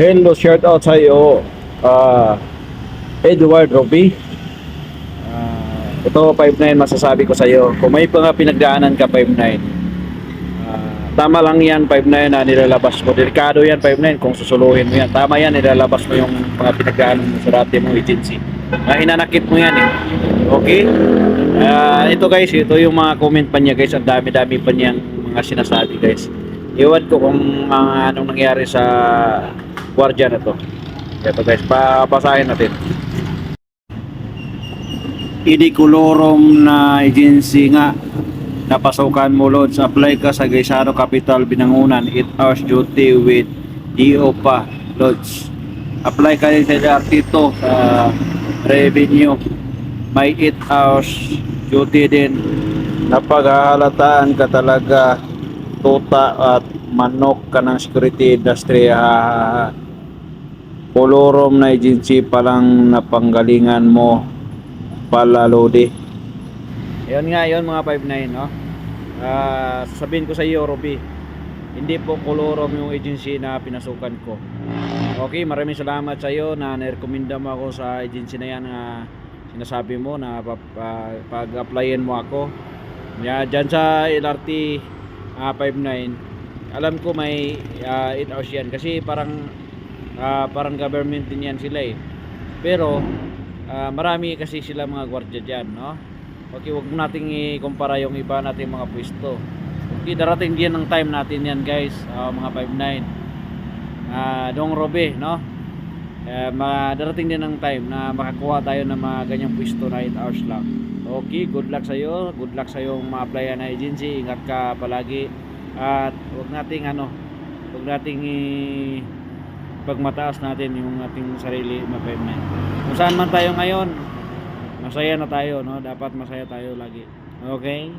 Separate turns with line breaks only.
Hello, shout out sa iyo. Ah, Edward Roby. Ah, ito 59 masasabi ko sa iyo. Kung may mga pinagdaanan ka 59. ah, tama lang yan 59 na nilalabas mo. Delikado yan 59 kung susuluhin mo yan. Tama yan nilalabas mo yung mga pinagdaanan mo sa dati mong agency. Na hinanakit mo yan eh. Okay? Ah, ito guys, ito yung mga comment pa niya guys. Ang dami-dami pa niyang mga sinasabi guys. Iwan ko kung mga anong nangyari sa gwardiya na to. Ito guys, papasahin natin. Idikulorom na agency nga napasukan mo loads apply ka sa Gaisano Capital Binangunan. 8 hours duty with DO pa loads apply ka din sa dito sa revenue. May 8 hours duty din. Napaghahalataan ka talaga tuta at manok ka ng security industry ha Polorom na agency palang napanggalingan mo pala Lodi yun nga yun mga 5-9 no? Ah, sasabihin ko sa iyo Roby hindi po Colorom yung agency na pinasukan ko. Okay maraming salamat sa iyo na nirekomenda mo ako sa agency na yan na sinasabi mo na ah, pag-applyin mo ako. Yeah, dyan sa LRT ah, 59 alam ko may 8 hours yan. Kasi parang ah, parang government din yan sila eh. Pero ah, marami kasi sila mga gwardiya dyan no? Okay wag nating ikumpara yung iba nating mga pwesto. Okay darating din ang time natin yan guys. Ah, mga 59 ah dong robe no eh, darating din ang time na makakuha tayo ng mga ganyang pwesto na 8 hours lang. Okay good luck sa iyo good luck sa yung ma-applyan na agency. Ingat ka palagi. At wag nating ano wag nating pagmataas natin yung ating sarili ma-59 kung saan man tayo ngayon masaya na tayo no? Dapat masaya tayo lagi. Okay